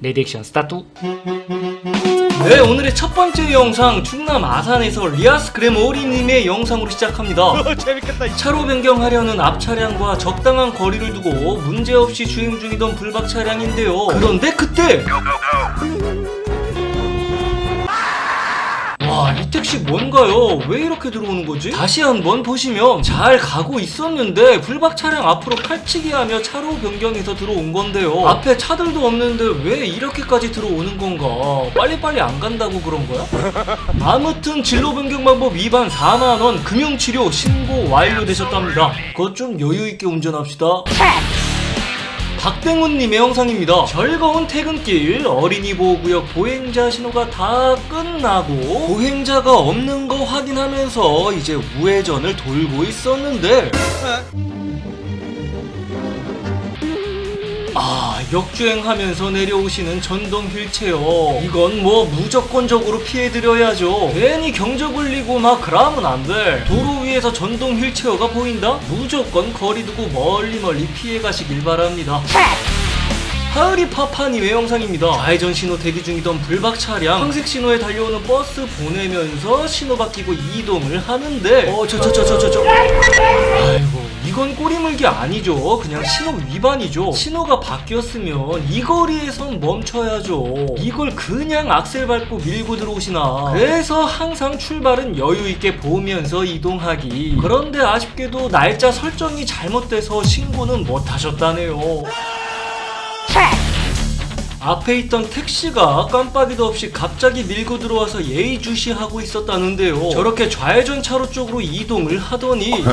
레디액션 스타트. 네 오늘의 첫 번째 영상 충남 아산에서 리아스 그래머리님의 영상으로 시작합니다. 재밌겠다. 차로 변경하려는 앞 차량과 적당한 거리를 두고 문제없이 주행 중이던 불박 차량인데요. 그런데 그때 뭔가요? 왜 이렇게 들어오는 거지? 다시 한번 보시면 잘 가고 있었는데 불박 차량 앞으로 칼치기 하며 차로 변경해서 들어온 건데요. 앞에 차들도 없는데 왜 이렇게까지 들어오는 건가? 빨리빨리 안 간다고 그런 거야? 아무튼 진로 변경 방법 위반 4만 원 금융치료 신고 완료되셨답니다. 그것 좀 여유 있게 운전합시다. 박땡훈님의 영상입니다. 즐거운 퇴근길 어린이 보호구역 보행자 신호가 다 끝나고 보행자가 없는 거 확인하면서 이제 우회전을 돌고 있었는데 아 역주행하면서 내려오시는 전동 휠체어. 이건 뭐 무조건적으로 피해드려야죠. 괜히 경적 울리고 막 그러면 안돼. 도로 위에서 전동 휠체어가 보인다? 무조건 거리 두고 멀리 멀리 피해 가시길 바랍니다. 하을이 파파님의 영상입니다. 좌회전 신호 대기 중이던 불박 차량. 황색 신호에 달려오는 버스 보내면서 신호 바뀌고 이동을 하는데. 어저 저 저 저 저저. 아이고 이건 꼬리물기 아니죠. 그냥 신호 위반이죠. 신호가 바뀌었으면 이 거리에선 멈춰야죠. 이걸 그냥 악셀 밟고 밀고 들어오시나. 그래서 항상 출발은 여유 있게 보면서 이동하기. 그런데 아쉽게도 날짜 설정이 잘못돼서 신고는 못 하셨다네요. 앞에 있던 택시가 깜빡이도 없이 갑자기 밀고 들어와서 예의주시하고 있었다는데요. 저렇게 좌회전 차로 쪽으로 이동을 하더니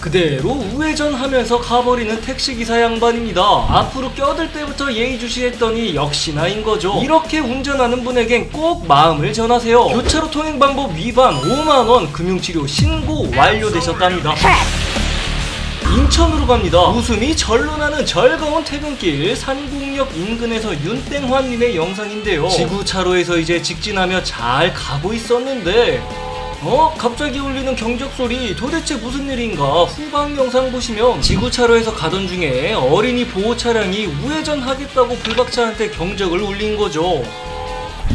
그대로 우회전하면서 가버리는 택시기사 양반입니다. 앞으로 껴들 때부터 예의주시했더니 역시나인 거죠. 이렇게 운전하는 분에겐 꼭 마음을 전하세요. 교차로 통행 방법 위반 5만원 금융치료 신고 완료되셨답니다. 인천으로 갑니다. 웃음이 절로 나는 즐거운 퇴근길 산국역 인근에서 윤땡환님의 영상인데요. 지구차로에서 이제 직진하며 잘 가고 있었는데 어? 갑자기 울리는 경적 소리 도대체 무슨 일인가 후방 영상 보시면 지구차로에서 가던 중에 어린이 보호 차량이 우회전 하겠다고 불박차한테 경적을 울린 거죠.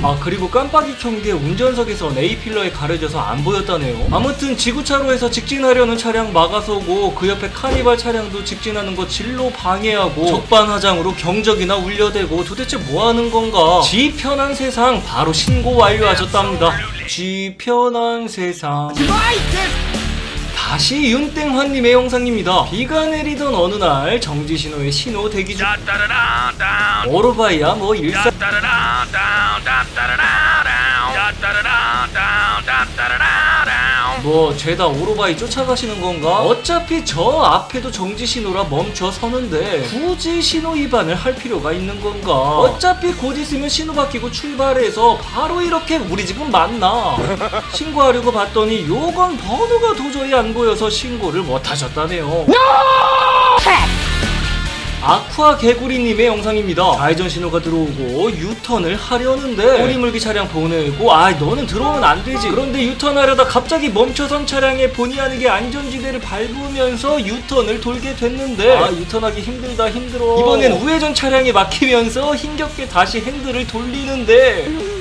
아 그리고 깜빡이 켠 게 운전석에서 A필러에 가려져서 안 보였다네요. 아무튼 지구차로에서 직진하려는 차량 막아서고 그 옆에 카니발 차량도 직진하는 거 진로 방해하고 적반하장으로 경적이나 울려대고 도대체 뭐하는 건가? 지 편한 세상 바로 신고 완료하셨답니다. 지 편한 세상 다시 윤땡환님의 영상입니다. 비가 내리던 어느 날 정지신호의 신호 대기 중. 오토바이야 뭐 일사 뭐 죄다 오토바이 쫓아가시는 건가? 어차피 저 앞에도 정지 신호라 멈춰 서는데 굳이 신호 위반을 할 필요가 있는 건가? 어차피 곧 있으면 신호 바뀌고 출발해서 바로 이렇게 우리 집은 맞나? 신고하려고 봤더니 요건 번호가 도저히 안 보여서 신고를 못 하셨다네요. 아쿠아 개구리님의 영상입니다. 좌회전 신호가 들어오고 유턴을 하려는데 꼬리물기 차량 보내고 아 너는 들어오면 안 되지. 그런데 유턴하려다 갑자기 멈춰선 차량에 본의 아니게 안전지대를 밟으면서 유턴을 돌게 됐는데 아 유턴하기 힘들다 힘들어. 이번엔 우회전 차량에 막히면서 힘겹게 다시 핸들을 돌리는데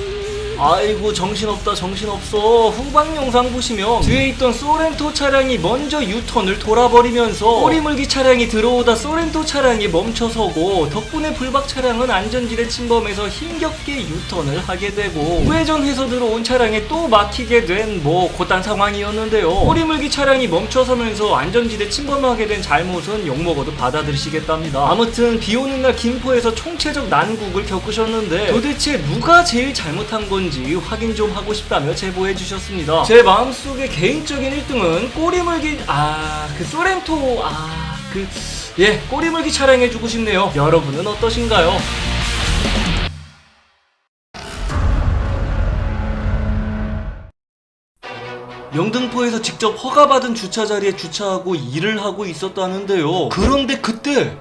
아이고 정신없다 정신없어. 후방 영상 보시면 뒤에 있던 소렌토 차량이 먼저 유턴을 돌아버리면서 꼬리물기 차량이 들어오다 소렌토 차량이 멈춰서고 덕분에 불박 차량은 안전지대 침범해서 힘겹게 유턴을 하게 되고 우회전해서 들어온 차량에 또 막히게 된뭐 그딴 상황이었는데요. 꼬리물기 차량이 멈춰서면서 안전지대 침범하게 된 잘못은 욕먹어도 받아들이시겠답니다. 아무튼 비 오는 날 김포에서 총체적 난국을 겪으셨는데 도대체 누가 제일 잘못한 건지 확인 좀 하고 싶다며 제보해 주셨습니다. 제 마음속에 개인적인 1등은 꼬리물기 아그 소렌토 아그예 꼬리물기 차량해 주고 싶네요. 여러분은 어떠신가요? 영등포에서 직접 허가받은 주차 자리에 주차하고 일을 하고 있었다는데요. 그런데 그때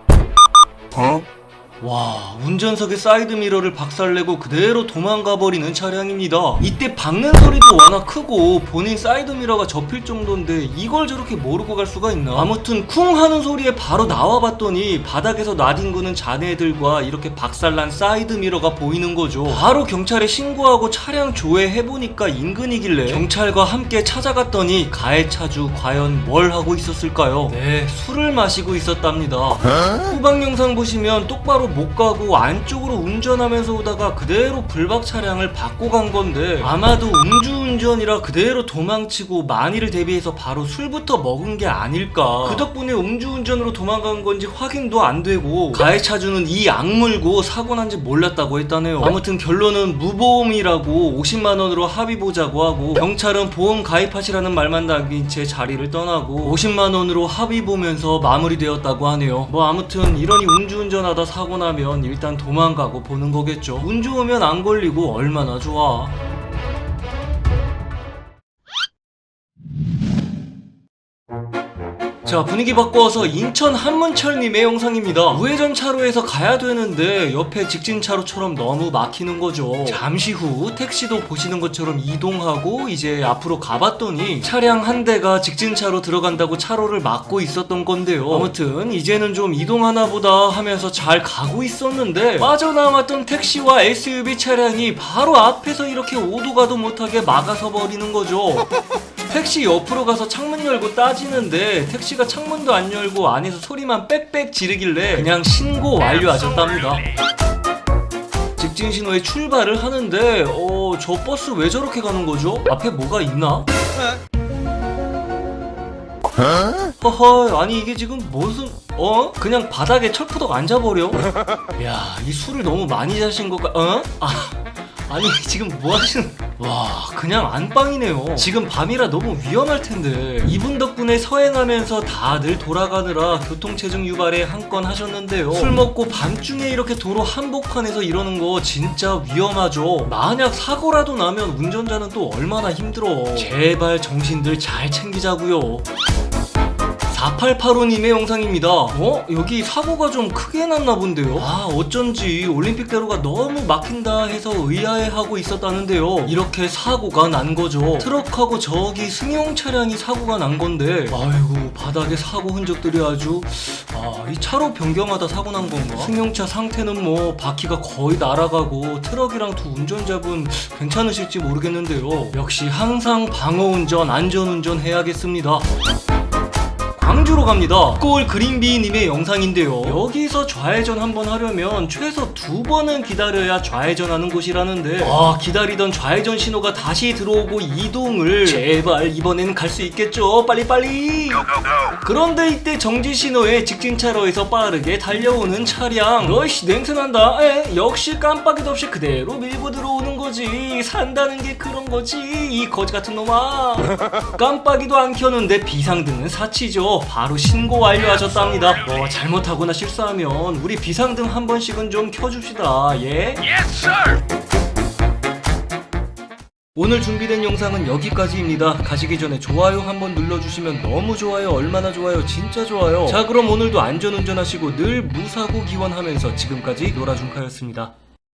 와 운전석에 사이드미러를 박살내고 그대로 도망가버리는 차량입니다. 이때 박는 소리도 워낙 크고 본인 사이드미러가 접힐 정도인데 이걸 저렇게 모르고 갈 수가 있나? 아무튼 쿵 하는 소리에 바로 나와봤더니 바닥에서 나뒹구는 자네들과 이렇게 박살난 사이드미러가 보이는 거죠. 바로 경찰에 신고하고 차량 조회해보니까 인근이길래 경찰과 함께 찾아갔더니 가해차주 과연 뭘 하고 있었을까요? 네. 술을 마시고 있었답니다. 후방 영상 보시면 똑바로 못 가고 안쪽으로 운전하면서 오다가 그대로 불박 차량을 받고 간 건데 아마도 음주운전이라 그대로 도망치고 만일을 대비해서 바로 술부터 먹은 게 아닐까. 그 덕분에 음주운전으로 도망간 건지 확인도 안 되고 가해차주는 이 악물고 사고 난 지 몰랐다고 했다네요. 아무튼 결론은 무보험이라고 50만 원으로 합의 보자고 하고 경찰은 보험 가입하시라는 말만 남긴 채 자리를 떠나고 50만 원으로 합의 보면서 마무리되었다고 하네요. 뭐 아무튼 이러니 음주운전하다 사고 나면 일단 도망가고 보는 거겠죠. 운 좋으면 안 걸리고 얼마나 좋아 자 분위기 바꿔서 인천 한문철님의 영상입니다. 우회전 차로에서 가야 되는데 옆에 직진 차로처럼 너무 막히는 거죠. 잠시 후 택시도 보시는 것처럼 이동하고 이제 앞으로 가봤더니 차량 한 대가 직진 차로 들어간다고 차로를 막고 있었던 건데요. 아무튼 이제는 좀 이동하나 보다 하면서 잘 가고 있었는데 빠져나왔던 택시와 SUV 차량이 바로 앞에서 이렇게 오도 가도 못하게 막아서 버리는 거죠 택시 옆으로 가서 창문 열고 따지는데 택시가 창문도 안 열고 안에서 소리만 빽빽 지르길래 그냥 신고 완료하셨답니다. 직진 신호에 출발을 하는데 어 저 버스 왜 저렇게 가는 거죠? 앞에 뭐가 있나? 허허 아니 이게 지금 무슨 어? 그냥 바닥에 철푸덕 앉아버려? 야이 술을 너무 많이 자신 것까 어? 아 아니 지금 뭐 하시는 와 그냥 안방이네요. 지금 밤이라 너무 위험할 텐데. 이분 덕분에 서행하면서 다들 돌아가느라 교통체증 유발에 한 건 하셨는데요. 술 먹고 밤중에 이렇게 도로 한복판에서 이러는 거 진짜 위험하죠. 만약 사고라도 나면 운전자는 또 얼마나 힘들어. 제발 정신들 잘 챙기자고요 4885님의 영상입니다. 어? 여기 사고가 좀 크게 났나 본데요? 아, 어쩐지 올림픽대로가 너무 막힌다 해서 의아해하고 있었다는데요. 이렇게 사고가 난 거죠. 트럭하고 저기 승용 차량이 사고가 난 건데, 아이고, 바닥에 사고 흔적들이 아주, 아, 이 차로 변경하다 사고 난 건가? 승용차 상태는 뭐, 바퀴가 거의 날아가고, 트럭이랑 두 운전자분 괜찮으실지 모르겠는데요. 역시 항상 방어 운전, 안전 운전 해야겠습니다. 광주로 갑니다. 꼴 그린비님의 영상인데요. 여기서 좌회전 한번 하려면 최소 두 번은 기다려야 좌회전하는 곳이라는데 아 기다리던 좌회전 신호가 다시 들어오고 이동을 제발 이번엔 갈 수 있겠죠? 빨리빨리. 그런데 이때 정지 신호에 직진 차로에서 빠르게 달려오는 차량. 너이씨 냄새 난다. 에 역시 깜빡이도 없이 그대로 밀고 들어오는 거지. 산다는 게 그런 거지. 이 거지 같은 놈아. 깜빡이도 안 켜는데 비상등은 사치죠. 바로 신고 완료하셨답니다. 뭐 잘못하거나 실수하면 우리 비상등 한 번씩은 좀 켜줍시다. 예? 오늘 준비된 영상은 여기까지입니다. 가시기 전에 좋아요 한번 눌러주시면 너무 좋아요, 얼마나 좋아요, 진짜 좋아요. 자, 그럼 오늘도 안전운전하시고 늘 무사고 기원하면서 지금까지 노라준카였습니다.